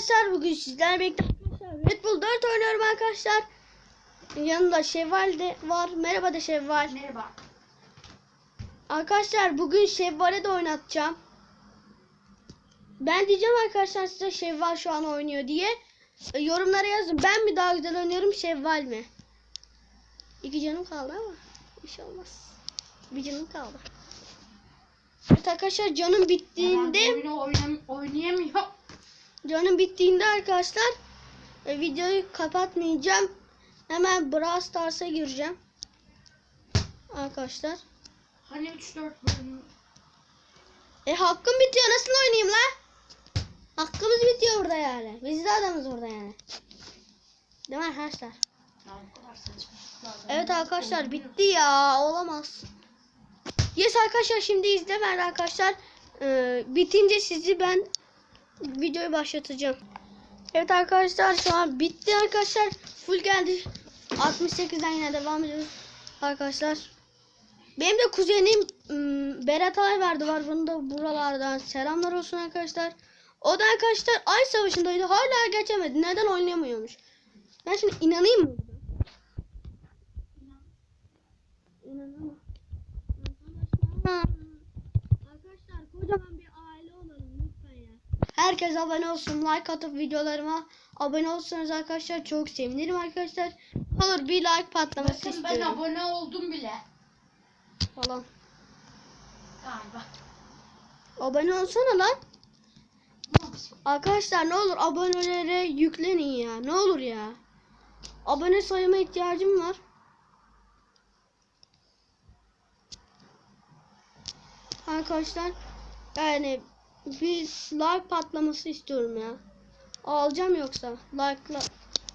arkadaşlar bugün sizlerle birlikte Red Bull 4 oynuyorum arkadaşlar. Yanımda Şevval de var. Merhaba de Şevval. Merhaba. Arkadaşlar bugün Şevval'e de oynatacağım. Ben diyeceğim arkadaşlar size Şevval şu an oynuyor diye. E, yorumlara yazın. Ben mi daha güzel oynuyorum Şevval mi? İki canım kaldı ama bir şey olmaz. Bir canım kaldı. Evet arkadaşlar canım bittiğinde Ben bu oyunu oynam oynayamıyor. Canım bittiğinde arkadaşlar e, videoyu kapatmayacağım. Hemen Brawl Stars'a gireceğim. Arkadaşlar. Hani 3-4 bölüm. E hakkım bitiyor. Nasıl oynayayım la? Hakkımız bitiyor burada yani. Biz de adamız burada yani. Değil mi arkadaşlar? Evet arkadaşlar bitti ya. Olamaz. Yes arkadaşlar şimdi izlemeyin arkadaşlar. Ee, bitince sizi ben videoyu başlatacağım. Evet arkadaşlar şu an bitti arkadaşlar. Full geldi. 68'den yine devam ediyoruz. Arkadaşlar. Benim de kuzenim ım, Berat Ayverdi var. Bunu da buralardan selamlar olsun arkadaşlar. O da arkadaşlar Ay Savaşı'ndaydı. Hala geçemedi. Neden oynayamıyormuş? Ben şimdi inanayım mı? İnanamam. Arkadaşlar. Arkadaşlar kocaman bir aile olalım lütfen ya. Herkes abone olsun. Like atıp videolarıma abone olursanız arkadaşlar çok sevinirim arkadaşlar. Olur bir like patlaması Bakın ben istiyorum. abone oldum bile. Falan. Galiba. Abone olsana lan. Arkadaşlar ne olur abonelere yüklenin ya. Ne olur ya. Abone sayıma ihtiyacım var. Arkadaşlar yani bir like patlaması istiyorum ya. Alacağım yoksa like'la.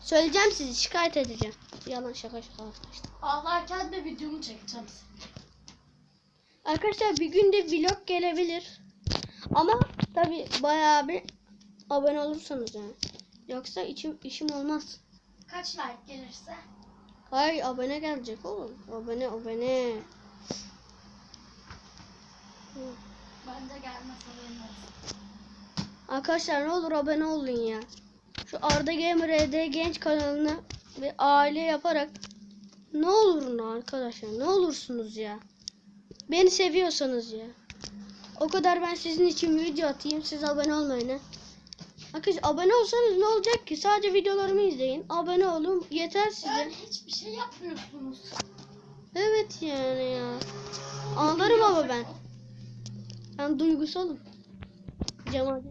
Söyleyeceğim sizi şikayet edeceğim. Yalan şaka şaka arkadaşlar. Ağlarken de videomu çekeceğim. Arkadaşlar bir günde vlog gelebilir. Ama tabi bayağı bir abone olursanız yani. Yoksa içim, işim olmaz. Kaç like gelirse. Hayır abone gelecek oğlum. Abone abone. Ben de gelmez haberin olsun. Arkadaşlar ne olur abone olun ya. Şu Arda Gamer ED genç kanalını ve aile yaparak ne olur arkadaşlar ne olursunuz ya. Beni seviyorsanız ya. O kadar ben sizin için video atayım siz abone olmayın ha. Arkadaşlar abone olsanız ne olacak ki? Sadece videolarımı izleyin. Abone olun yeter size. Yani hiçbir şey yapmıyorsunuz. Evet yani ya. Ağlarım ama ben. Ben duygusalım. Cemal?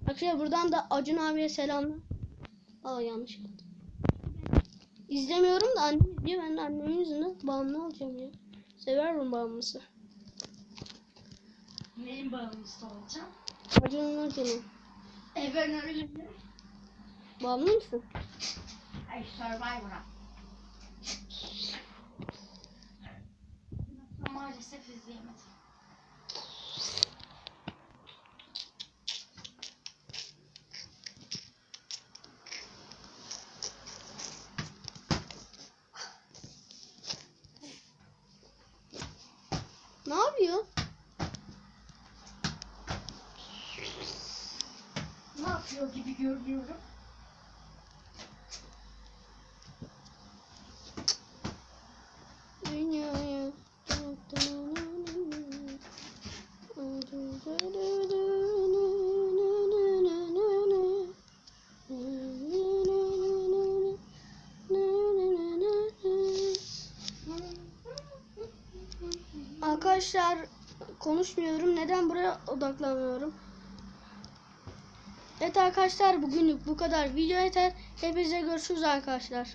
Arkadaşlar buradan da Acun abiye selamlar. Aa yanlış. İzlemiyorum da annem izliyor. Ben de annemin yüzünden bağımlı olacağım ya. Severim bağımlısı. Neyin bağımlısı olacağım? Acun'un Acun'un. E ben öyle? Bağımlı mısın? Ay Survivor'a. Maalesef izleyemedim. Ne yapıyor? Ne yapıyor gibi görünüyorum. Arkadaşlar konuşmuyorum. Neden buraya odaklanmıyorum? Evet arkadaşlar bugünlük bu kadar. Video yeter. Hepinize görüşürüz arkadaşlar.